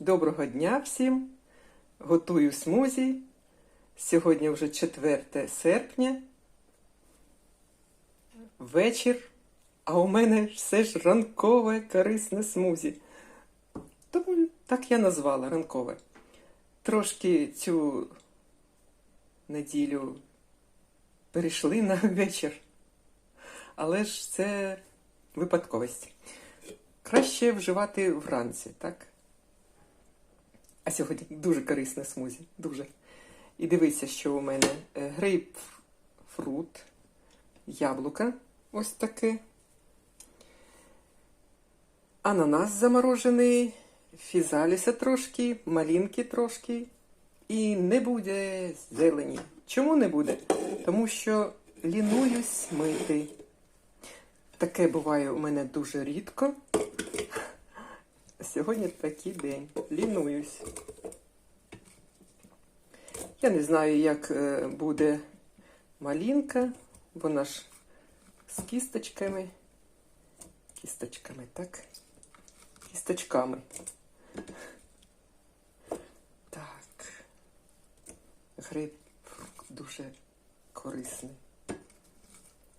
Доброго дня всім! Готую смузі. Сьогодні вже 4 серпня. Вечір. А у мене все ж ранкове корисне смузі. Тому так я назвала ранкове. Трошки цю неділю перейшли на вечір. Але ж це випадковість. Краще вживати вранці, так? А сьогодні дуже корисне смузі. Дуже. І дивися, що у мене Е, грейпфрут, яблука ось таке. Ананас заморожений, фізаліса трошки, малінки трошки. І не буде зелені. Чому не буде? Тому що лінуюсь мити. Таке буває у мене дуже рідко. Сьогодні такий день. Лінуюсь. Я не знаю, як е, буде малінка. Вона ж з кісточками. Кісточками, так? Кісточками. Так. Грейпфрут дуже корисний.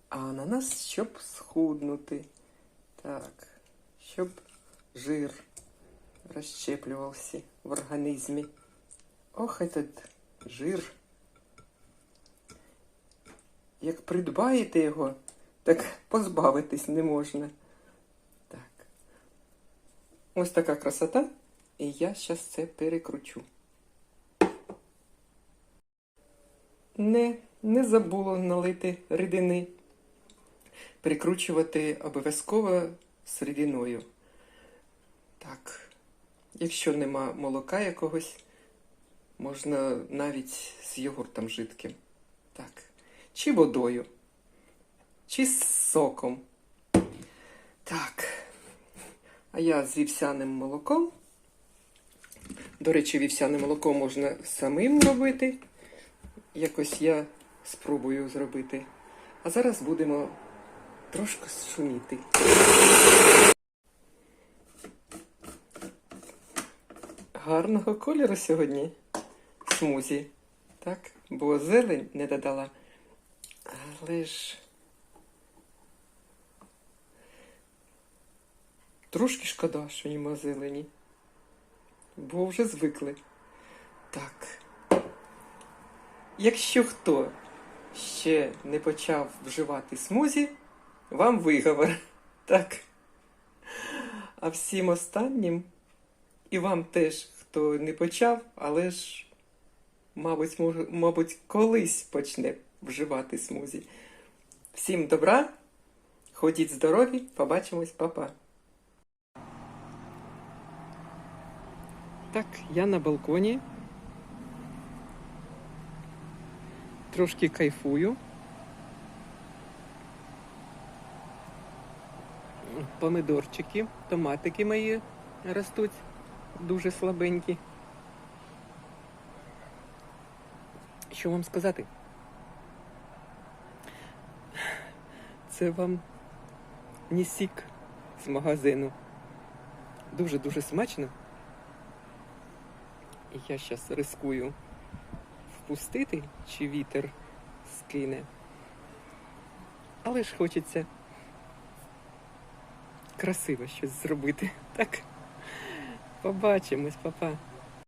А ананас, щоб схуднути. Так. Щоб жир розщеплювався в організмі. Ох, этот жир. Як придбаєте його, так позбавитись не можна. Так. Ось така красота. І я зараз це перекручу. Не, не забула налити рідини. Перекручувати обов'язково з рідиною. Так, якщо нема молока якогось, можна навіть з йогуртом жидким. Так. Чи водою, чи з соком. Так. А я з вівсяним молоком. До речі, вівсяне молоко можна самим робити. Якось я спробую зробити. А зараз будемо трошки шуміти. Гарного кольору сьогодні смузі. Так? Бо зелень не додала. Але ж. Трошки шкода, що нема зелені. Бо вже звикли. Так. Якщо хто ще не почав вживати смузі, вам виговор. Так. А всім останнім, і вам теж, хто не почав, але ж, мабуть, може, мабуть, колись почне вживати смузі. Всім добра, ходіть здорові, побачимось, па-па. Так, я на балконі. Трошки кайфую. Помидорчики, томатики мої ростуть дуже слабенькі. Що вам сказати? Це вам не сік з магазину. Дуже-дуже смачно. Я зараз рискую впустити, чи вітер скине. Але ж хочеться красиво щось зробити. Так? Побачимось, папа.